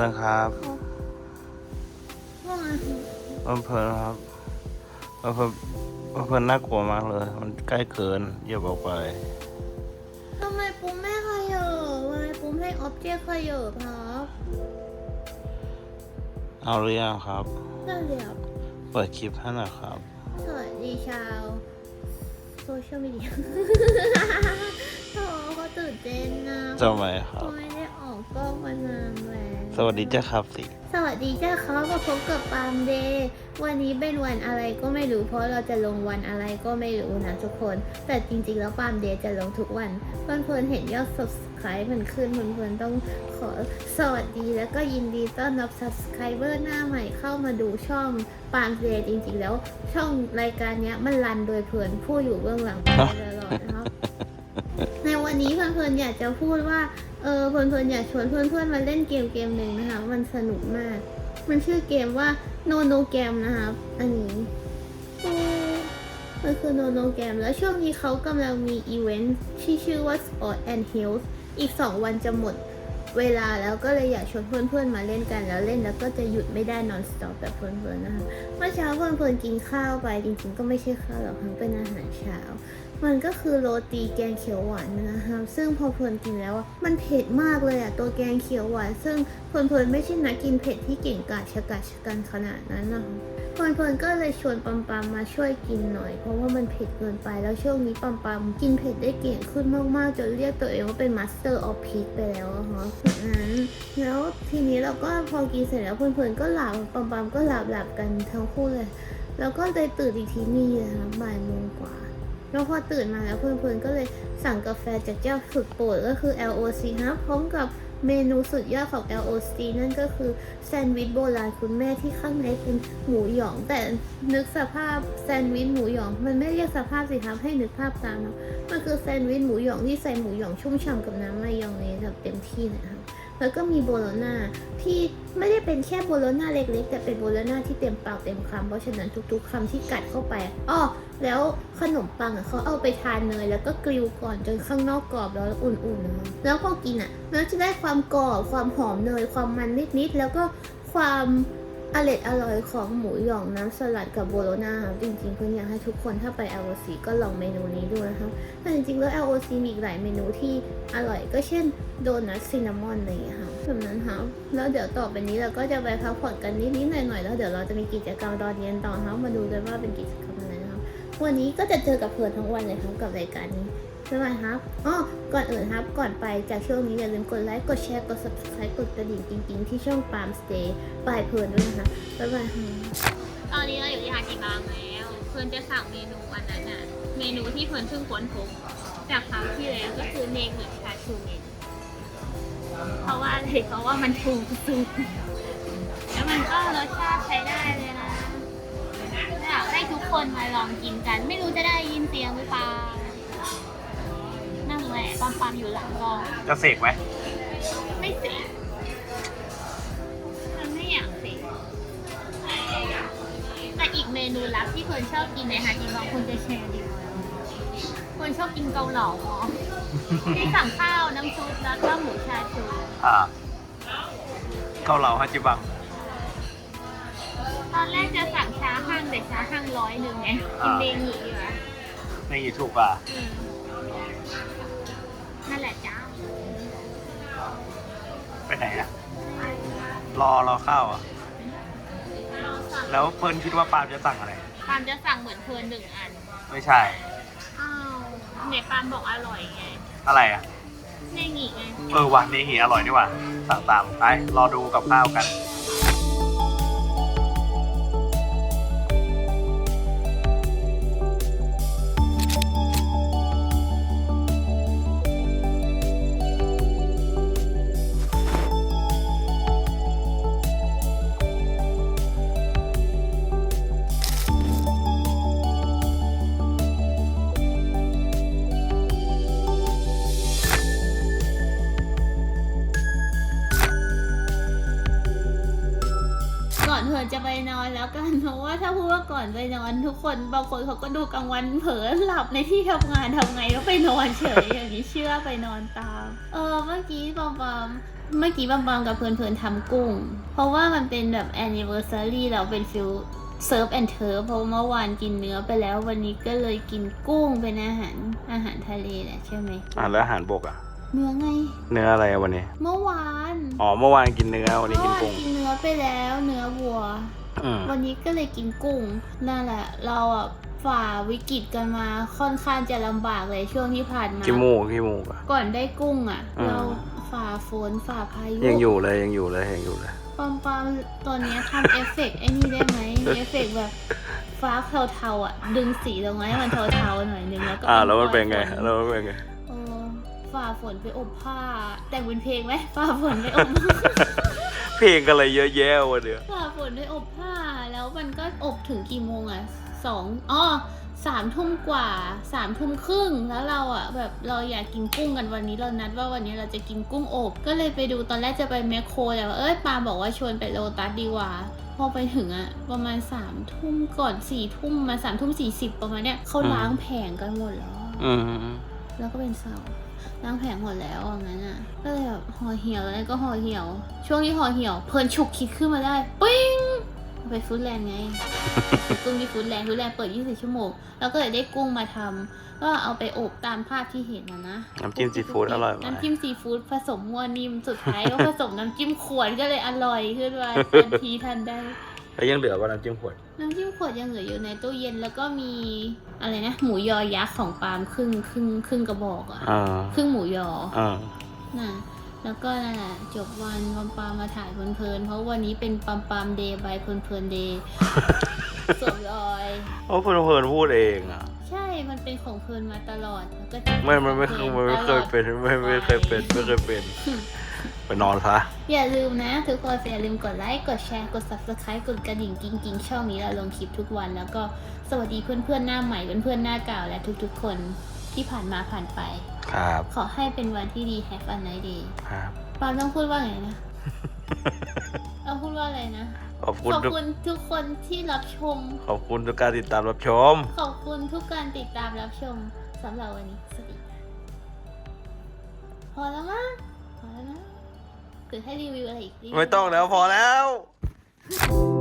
ลินครับว่าไงเพลินครับเพลินเพลินน่ากลัวมากเลย มันใกล้เกินอย่าบอกไปทำไมปุ้มไม่ขยับทำไมปุ้มให้ออบเจกต์ขยับครับ เอาหรือยังครับนั่นเดี๋ยวเปิดคลิปให้หน่อยครับ สวัสดีชาวโซเชียลมีเดียโอ้เขา ตื่นเต้นนะทำไมครับ ไม่ได้ออกกล้องมานานแล้วสวัสดีเจ้าครับสิ สวัสดีจ้าครับมาพบกับปาล์มเดย์วันนี้เป็นวันอะไรก็ไม่รู้ เพราะเราจะลงวันอะไรก็ไม่รู้นะทุกคน แต่จริงๆแล้วปาล์มเดย์จะลงทุกวัน เพื่อนๆเห็นยอด subscribe มันขึ้นเพื่อนๆต้องขอสวัสดีแล้วก็ยินดีต้อนรับ subscriber หน้าใหม่เข้ามาดูช่องปาล์มเดย์จริงๆแล้วช่องรายการเนี้ยมันรันโดยเพื่อนผู้อยู่เบื้องหลังไปตลอดนะครับในี้เพื่อนๆอยากจะพูดว่าเออเพื่อนๆอยากชวนเพื่อนๆมาเล่นเกมเกมหนึ่งนะคะ มันสนุกมาก มันชื่อเกมว่า no no game นะครับอันนี้มันคือ no no game แล้วช่วงนี้เขากำลังมีอีเวนต์ที่ชื่อว่า sport and health อีก 2 วันจะหมดเวลาแล้วก็เลยอยากชวนเพื่อนๆมาเล่นกันแล้วเล่นแล้วก็จะหยุดไม่ได้ non stop แบบเพื่อนๆนะคะเมื่อเช้าเพื่อนๆกินข้าวไปจริงๆ ก็ไม่ใช่ข้าวหรอกค่ะเป็นอาหารเช้า มันก็คือโรตีแกงเขียวหวานนะคะซึ่งพอเพลินกินแล้วมันเผ็ดมากเลยอะตัวแกงเขียวหวาน ซึ่งเพลินเพลินไม่ใช่นักกินเผ็ดที่เก่งกาจชะกาจชะกันขนาดนั้นนะคะเพลินเพลินก็เลยชวนปัมปัมมาช่วยกินหน่อย เพราะว่ามันเผ็ดเกินไปแล้วช่วงนี้ปัมปัมกินเผ็ดได้เก่งขึ้นมากๆจนเรียกตัวเองว่าเป็นมาสเตอร์ออฟพีคไปแล้วอะคะนั้นแล้วทีนี้เราก็พอกินเสร็จแล้วเพลินเพลินก็หลับปัมปัมก็หลับหลับกันทั้งคู่เลยแล้วก็เลยตื่นอีกทีนี่นะคะบ่ายโมงกว่า แล้วพอตื่นมาแล้วเพื่อนๆก็เลยสั่งกาแฟจากเจ้าสุดโปรดก็คือ LOC นะพร้อมกับเมนูสุดยอดของ LOC นั่นก็คือแซนด์วิชโบราณคุณแม่ที่ข้างในเป็นหมูหยอง แต่นึกสภาพแซนด์วิชหมูหยอง มันไม่เรียกสภาพสิครับให้นึกภาพตามนะมันคือแซนด์วิชหมูหยองที่ใส่หมูหยองชุ่มฉ่ำกับน้ำมายองเนสแบบเต็มที่นะครับ แล้วก็มีโบโลน่าที่ไม่ได้เป็นแค่โบโลน่าเล็กๆ แต่เป็นโบโลน่าที่เต็มปากเต็มคำเพราะฉะนั้นทุกๆคำที่กัดเข้าไปอ้อแล้วขนมปังอะเขาเอาไปทานเนยแล้วก็กริวก่อนจนข้างนอกกรอบแล้วอุ่นๆ แล้วพอกินอะมันจะได้ความกรอบความหอมเนยความมันนิดๆแล้วก็ความ อร่อยอร่อยของหมูหยองน้ำสลัดกับโบโลน่าครับจริงๆเพื่อนอยากให้ทุกคนถ้าไป LOC ก็ลองเมนูนี้ดูนะคะแต่จริงๆแล้ว LOC มีอีกหลายเมนูที่อร่อยก็เช่นโดนัทซินนามอนอะไรอย่างเงี้ยค่ะแบบนั้นค่ะแล้วเดี๋ยวต่อไปนี้เราก็จะไปพักผ่อนกันนิดๆหน่อยๆแล้วเดี๋ยวเราจะมีกิจกรรมตอนเย็นต่อค่ะมาดูกันว่าเป็นกิจกรรมอะไรนะคะวันนี้ก็จะเจอกับเพื่อนทั้งวันเลยครับกับรายการนี้ บ๊ายบายครับอ๋อก่อนอื่นครับ ก่อนไปจากช่วงนี้อย่าลืมกดไลค์ กดแชร์ กด subscribe กดกระดิ่งจริง ๆ ที่ช่อง Palm Stay ปลายเพลินด้วยนะคะ บ๊ายบายครับตอนนี้เราอยู่ที่ฮาจิบังแล้ว เพื่อนจะสั่งเมนูอันนั้นน่ะ เมนูที่เพื่อนเพิ่งค้นพบจากคราวที่แล้วก็คือเนกุชาชูเมนเพราะว่าอะไรเพราะว่ามันถูกสุดแล้วมันก็รสชาติใช้ได้เลยนะอยากให้ทุกคนมาลองกินกัน ไม่รู้จะได้ยินเสียงหรือเปล่า ปั๊มปั๊มๆอยู่หลังกล้องจะเสกไหมไม่เสียมันไม่อยากเสียแต่อีกเมนูลับที่คนชอบกินในฮาจิบังคุณจะแชร์ดีไหมคนชอบกินเกาเหลาเหรอที่สั่งข้าวน้ำซุปแล้วก็หมูชาชูอ่าเกาเหลาฮัจิบัง ตอนแรกจะสั่งชาฮั่งแต่ชาฮั่งร้อยหนึ่งไงกินเมงีดีกว่าในยูทูบอะ อืม ไปไหนอะรอรอข้าวอะเราสั่งแล้วเพิ่นคิดว่าปาล์มจะสั่งอะไร ปาล์มจะสั่งเหมือนเพลินหนึ่งอัน ไม่ใช่ อ้าวไหนปาล์มบอกอร่อยไงอะไรอะเมงีไง เออวันนี้หีอร่อยดีกว่าสั่งตามไปรอดูกับข้าวกัน แล้วกันเพราะว่าถ้าพูดว่าก่อนไปนอนทุกคนบางคนเขาก็ดูกลางวันเผลอหลับในที่ทำงานทำไงแล้วไปนอนเฉยอย่างนี้เชื่อไปนอนตาม เออเมื่อกี้ปอมปอมเมื่อกี้บางๆกับเพื่อนๆทำกุ้ง เพราะว่ามันเป็นแบบ anniversary เราเป็นฟิลเซิร์ฟแอนเทอร์เพราะเมื่อวานกินเนื้อไปแล้ววันนี้ก็เลยกินกุ้งเป็นอาหารอาหารทะเลแหละใช่ไหมอ่าแล้วอาหารบกอะเนื้อไง เนื้ออะไรอะวันนี้ เมื่อวาน อ๋อ เมื่อวานกินเนื้อ วันนี้กินเมื่อวากุ้งกินเนื้อไปแล้ว เนื้อวัวอืม วันนี้ก็เลยกินกุ้ง นั่นแหละ เราอะฝ่าวิกฤตกันมาค่อนข้างจะลำบากเลยช่วงที่ผ่านมาขี้มูกขี้มูกอะก่อนได้กุ้งอะอืมเราฝ่าฝนฝ่าพายุยังอยู่เลยยังอยู่เลยยังอยู่เลยปอมปอมตัวเนี้ยทำเอฟเฟกต์ไอ้นี่ได้ไหมเอฟเฟกต์แบบฟ้าเทาๆอะ ดึงสีลงมาให้มันเทาๆหน่อยนึงแล้วก็อ่าแล้วมันเป็นไงฝแล้วมันเป็นไงเออฝ่าฝนไปอบผ้า แต่งเป็นเพลงไหมฝ่าฝนไปอบเพลงอะไรเยอะแยะวะเดี๋ยวฝ่าฝนไปอบผ้าแล้ว มันก็อบถึงกี่โมงอะสองอ๋อสามทุ่มกว่าสามทุ่มครึ่งแล้วเราอะแบบเราอยากกินกุ้งกันวันนี้เรานัดว่าวันนี้เราจะกินกุ้งอบก็เลยไปดูตอนแรกจะไปแมคโครแต่ว่าเอ้ยปาบอกว่าชวนไปโลตัสดีกว่าพอไปถึงอะประมาณสามทุ่มก่อนสี่ทุ่มมาสามทุ่มสี่สิบประมาณเนี้ยเขาล้างแผงกันหมดแล้วอะอืมแล้วก็เป็นเสาร์ล้างแผงหมดแล้วอย่างนั้นอะก็เลยแบบห่อเหี่ยวแล้วก็ห่อเหี่ยว ช่วงที่ห่อเหี่ยว เพลินฉุกคิดขึ้นมาได้ปิ้งเอา ไปฟู้ดแลนด์ไงซื้อกุ้งที่ฟู้ดแลนด์ฟู้ดแลนด์เปิด 24 ชั่วโมง แล้วก็เลยได้กุ้งมาทำก็เอาไปอบตามภาพที่เห็นนะนะน้ำจิ้มซีฟู้ดอร่อยไหมน้ำจิ้มซีฟู้ดผสมมัวนิ่มสุดท้ายก็ผสมน้ำจิ้มขวดก็เลยอร่อยขึ้นมาทันทีทันใดแล้วยังเหลือว่าน้ำจิ้มขวด น้ำจิ้มขวดยังเหลืออยู่ในตู้เย็นแล้วก็มีอะไรนะ หมูยอยักษ์ของปาล์มครึ่งครึ่งครึ่งกระบอกอะอ่าครึ่งหมูยออ่า น่ะ แล้วก็นั่นแหละจบวันปาล์มปาล์มมาถ่ายเพลินๆเพราะวันนี้เป็นปาล์มปาล์มเดย์บายเพลินๆเดย์สวมรอย โอ้เพื่อนเพื่อนพูดเองอะ ใช่ มันเป็นของเพลินมาตลอดแล้วก็จะไม่มันไม่เคยมันไม่เคยเป็นไม่ไม่เคยเป็นไม่เคยเป็นไปนอนซะ อย่าลืมนะทุกคนอย่าลืมกดไลค์ กดแชร์ กด subscribe กดกระดิ่งกิ๊งกิ๊งช่องนี้เราลงคลิปทุกวัน แล้วก็สวัสดีเพื่อนๆหน้าใหม่เพื่อนๆหน้าเก่าและทุกๆคน ที่ผ่านมาผ่านไป ครับ ขอให้เป็นวันที่ดี Have a nice day ครับปาล์มต้องพูดว่าไงนะ ต้องพูดว่าอะไรนะ ขอบคุณขอบทุกคุณทุกคนที่รับชม ขอบคุณทุกการติดตามรับชม ขอบคุณทุกการติดตามรับชมสำหรับวันนี้สวัสดีค่ะพอแล้วมั้งพอแล้วนะหรือให้รีวิวอะไรอีกรีวิวไม่ต้องแล้วพอแล้วอ